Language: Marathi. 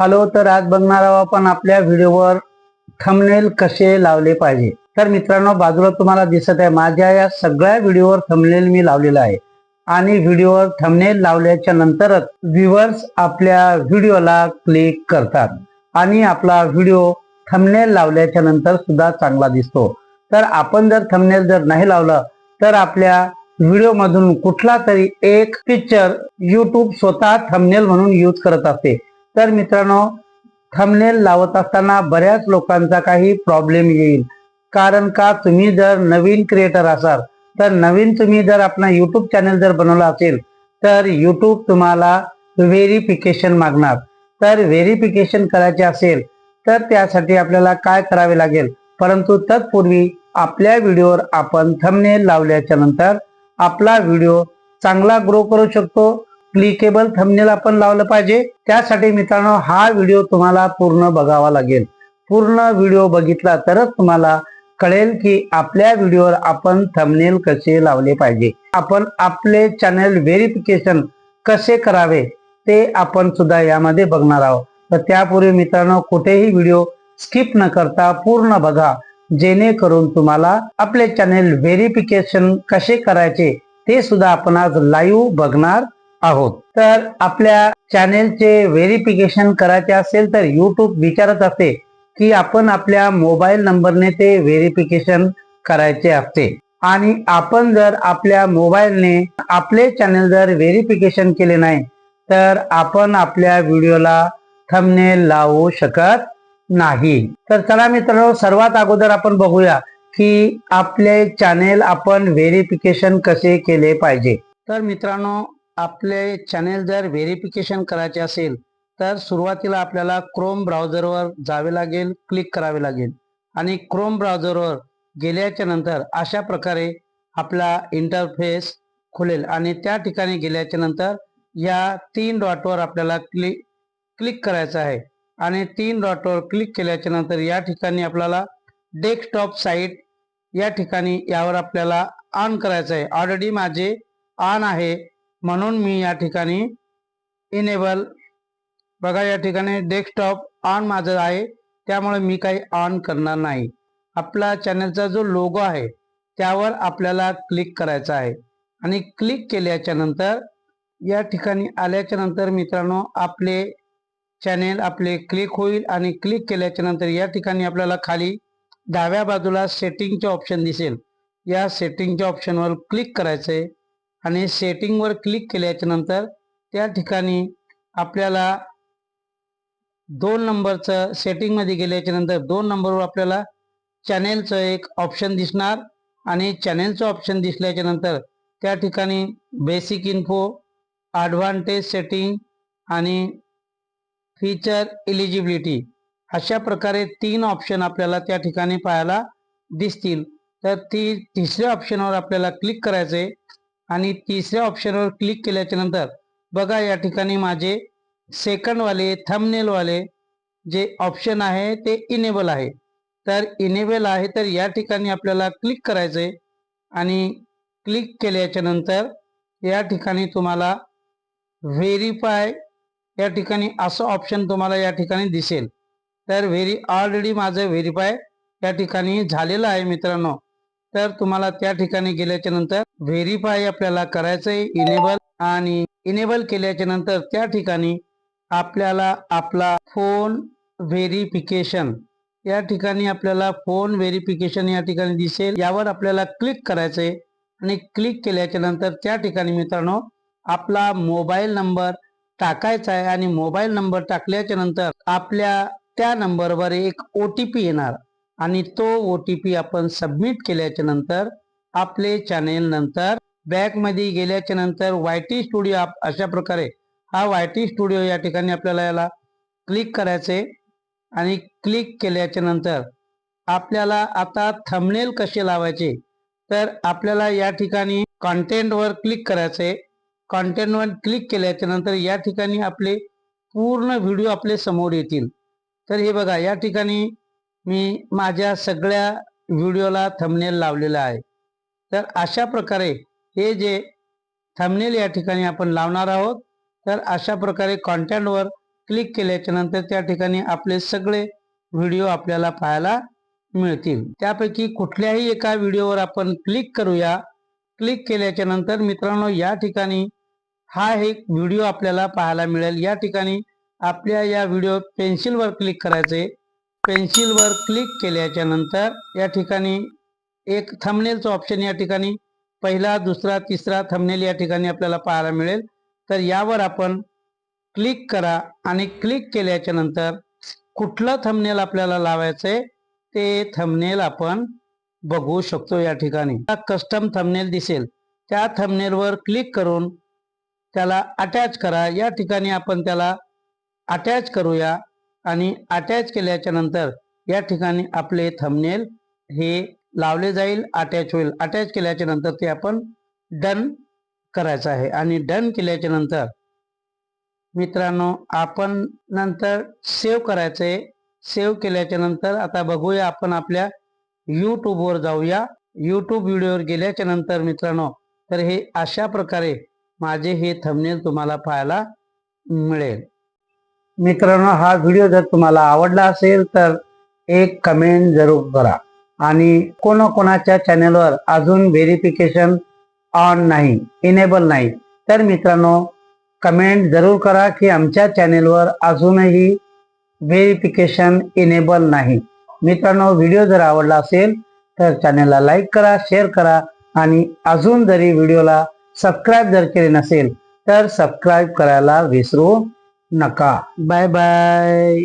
हॅलो तर आज बघणार आहोत आपण आपल्या व्हिडिओवर थंबनेल कसे लावले पाहिजे. तर मित्रांनो बाजूला तुम्हाला दिसत आहे माझ्या या सगळ्या व्हिडिओवर थंबनेल मी लावलेला आहे. आणि व्हिडिओवर थंबनेल लावल्याच्या नंतरच व्ह्युअर्स आपल्या व्हिडिओला क्लिक करतात. आणि आपला व्हिडिओ थंबनेल लावल्याच्या नंतर सुद्धा चांगला दिसतो. तर आपण जर थंबनेल जर नाही लावलं तर आपल्या व्हिडिओमधून कुठला तरी एक पिक्चर युट्यूब स्वतः थंबनेल म्हणून यूज करत असते. तर मित्रांनो थंबनेल लावत असताना बऱ्याच लोकांचा काही प्रॉब्लेम येईल. कारण का तुम्ही जर नवीन क्रिएटर असाल तर नवीन तुम्ही जर आपला यूट्यूब चॅनल जर बनवला असेल तर यूट्यूब तुम्हाला व्हेरिफिकेशन मागणार. तर व्हेरिफिकेशन करायचे असेल तर त्यासाठी आपल्याला काय करावे लागेल? परंतु तत्पूर्वी आपल्या व्हिडिओवर आपण थंबनेल लावल्याच्या नंतर आपला व्हिडिओ चांगला ग्रो करू शकतो. क्लिकेबल थंबनेल आपण लावलं पाहिजे. त्यासाठी मित्रांनो हा व्हिडिओ तुम्हाला पूर्ण बघावा लागेल. पूर्ण व्हिडिओ बघितला तरच तुम्हाला कळेल की आपल्या व्हिडिओवर आपण थंबनेल कसे लावले पाहिजे. आपण आपले चॅनल व्हेरिफिकेशन कसे करावे ते आपण सुद्धा यामध्ये बघणार आहोत. तर त्यापूर्वी मित्रांनो कुठेही व्हिडिओ स्किप न करता पूर्ण बघा. जेणेकरून तुम्हाला आपले चॅनेल व्हेरिफिकेशन कसे करायचे ते सुद्धा आपण आज लाईव्ह बघणार आहोत. तर आपल्या चॅनेलचे व्हेरिफिकेशन करायचे असेल तर युट्यूब विचारत असते की आपण आपल्या मोबाईल नंबरने ते व्हेरिफिकेशन करायचे असते. आणि आपण जर आपल्या मोबाईलने आपले चॅनेल जर व्हेरिफिकेशन केले नाही तर आपण आपल्या व्हिडिओला थंबनेल लावू शकत नाही. तर चला मित्रांनो सर्वात अगोदर आपण बघूया की आपले चॅनेल आपण व्हेरिफिकेशन कसे केले पाहिजे. तर मित्रांनो आपले चॅनेल जर व्हेरिफिकेशन करायचे असेल तर सुरुवातीला आपल्याला क्रोम ब्राउझरवर जावे लागेल क्लिक करावे लागेल. आणि क्रोम ब्राउझरवर गेल्याच्यानंतर अशा प्रकारे आपला इंटरफेस खुलेल. आणि त्या ठिकाणी गेल्याच्यानंतर या तीन डॉटवर आपल्याला क्लिक क्लिक करायचं आहे. आणि तीन डॉटवर क्लिक केल्याच्यानंतर या ठिकाणी आपल्याला डेस्कटॉप साईट या ठिकाणी यावर आपल्याला ऑन करायचं आहे. ऑलरेडी माझे ऑन आहे. म्हणून मी या ठिकाणी इनेबल बघा या ठिकाणी डेस्कटॉप ऑन माझं आहे. त्यामुळे मी काही ऑन करणार नाही. आपला चॅनलचा जो लोगो आहे त्यावर आपल्याला क्लिक करायचा आहे. आणि क्लिक केल्याच्यानंतर या ठिकाणी आल्याच्यानंतर मित्रांनो आपले चॅनेल आपले क्लिक होईल आणि क्लिक केल्याच्यानंतर या ठिकाणी आपल्याला खाली डाव्या बाजूला सेटिंगचे ऑप्शन दिसेल. या सेटिंगच्या ऑप्शनवर क्लिक करायचं आहे आणि सेटिंगवर क्लिक केल्याच्यानंतर त्या ठिकाणी आपल्याला दोन नंबरचं सेटिंगमध्ये गेल्याच्यानंतर दोन नंबरवर आपल्याला चॅनेलचं एक ऑप्शन दिसणार. आणि चॅनेलचं ऑप्शन दिसल्याच्या नंतर त्या ठिकाणी बेसिक इन्फो ॲडव्हान्टेज सेटिंग आणि फीचर इलिजिबिलिटी अशा प्रकारे तीन ऑप्शन आपल्याला त्या ठिकाणी पाहायला दिसतील. तर ती तिसऱ्या ऑप्शनवर आपल्याला क्लिक करायचं आहे आणि तिसऱ्या ऑप्शनवर क्लिक केल्याच्यानंतर बघा या ठिकाणी माझे सेकंडवाले थमनेलवाले जे ऑप्शन आहे ते इनेबल आहे. तर इनेबल आहे तर या ठिकाणी आपल्याला क्लिक करायचं आहे आणि क्लिक केल्याच्यानंतर या ठिकाणी तुम्हाला व्हेरीफाय या ठिकाणी असं ऑप्शन तुम्हाला या ठिकाणी दिसेल. तर व्हेरी ऑलरेडी माझं व्हेरीफाय या ठिकाणी झालेलं आहे मित्रांनो. तर तुम्हाला त्या ठिकाणी गेल्याच्यानंतर व्हेरीफाय आपल्याला करायचंय इनेबल आणि इनेबल केल्याच्यानंतर त्या ठिकाणी आपल्याला आपला फोन व्हेरिफिकेशन या ठिकाणी आपल्याला फोन व्हेरिफिकेशन या ठिकाणी दिसेल. यावर आपल्याला क्लिक करायचंय आणि क्लिक केल्याच्यानंतर त्या ठिकाणी मित्रांनो आपला मोबाईल नंबर टाकायचा आहे आणि मोबाईल नंबर टाकल्याच्या नंतर आपल्या त्या नंबरवर एक ओ टी पी येणार. आणि तो ओ टी पी आपण सबमिट केल्याच्यानंतर आपले चॅनेल नंतर बॅकमध्ये गेल्याच्यानंतर वाय टी स्टुडिओ अशा प्रकारे हा वाय टी स्टुडिओ या ठिकाणी आपल्याला याला क्लिक करायचे आणि क्लिक केल्याच्यानंतर आपल्याला आता थंबनेल कसे लावायचे तर आपल्याला या ठिकाणी कॉन्टेंटवर क्लिक करायचे. कॉन्टेंटवर क्लिक केल्याच्यानंतर या ठिकाणी आपले पूर्ण व्हिडिओ आपले समोर येतील. तर हे बघा या ठिकाणी मी माझ्या सगळ्या व्हिडिओला थंबनेल लावलेला आहे. तर अशा प्रकारे हे जे थंबनेल या ठिकाणी आपण लावणार आहोत तर अशा प्रकारे कॉन्टेंटवर क्लिक केल्याच्यानंतर त्या ठिकाणी आपले सगळे व्हिडिओ आपल्याला पाहायला मिळतील. त्यापैकी कुठल्याही एका व्हिडिओवर आपण क्लिक करूया. क्लिक केल्याच्यानंतर मित्रांनो या ठिकाणी हा एक व्हिडिओ आपल्याला पाहायला मिळेल. या ठिकाणी आपल्या या व्हिडिओ पेन्सिलवर क्लिक करायचे. पेन्सिलवर क्लिक केल्याच्यानंतर या ठिकाणी एक थंबनेलचं ऑप्शन या ठिकाणी पहिला दुसरा तिसरा थंबनेल या ठिकाणी आपल्याला पाहायला मिळेल. तर यावर आपण क्लिक करा आणि क्लिक केल्याच्यानंतर कुठलं थंबनेल आपल्याला लावायचंय ते थंबनेल आपण बघू शकतो या ठिकाणी. कस्टम थंबनेल दिसेल. त्या थंबनेलवर क्लिक करून त्याला अटॅच करा. या ठिकाणी आपण त्याला अटॅच करूया. आणि अटॅच केल्याच्यानंतर या ठिकाणी आपले थंबनेल हे लावले जाईल अटॅच होईल. अटॅच केल्याच्यानंतर ते आपण डन करायचं आहे. आणि डन केल्याच्यानंतर मित्रांनो आपण नंतर सेव्ह करायचं आहे. सेव्ह केल्याच्यानंतर आता बघूया आपण आपल्या यूट्यूबवर जाऊया. यूट्यूब व्हिडिओवर गेल्याच्यानंतर मित्रांनो तर हे अशा प्रकारे माझे हे थंबनेल तुम्हाला पाहायला मिळेल. मित्रांनो हा व्हिडिओ जर तुम्हाला आवडला असेल तर एक कमेंट जरूर करा. आणि कोणाकोणाच्या चॅनलवर अजून व्हेरिफिकेशन ऑन नाही इनेबल नाही तर मित्रांनो कमेंट जरूर करा की आमच्या चॅनेलवर अजूनही व्हेरिफिकेशन इनेबल नाही. मित्रांनो व्हिडिओ जर आवडला असेल तर चॅनेलला लाईक करा शेअर करा आणि अजून जरी व्हिडिओला सबस्क्राईब जर केले नसेल तर सबस्क्राईब करायला विसरू नका. Bye bye.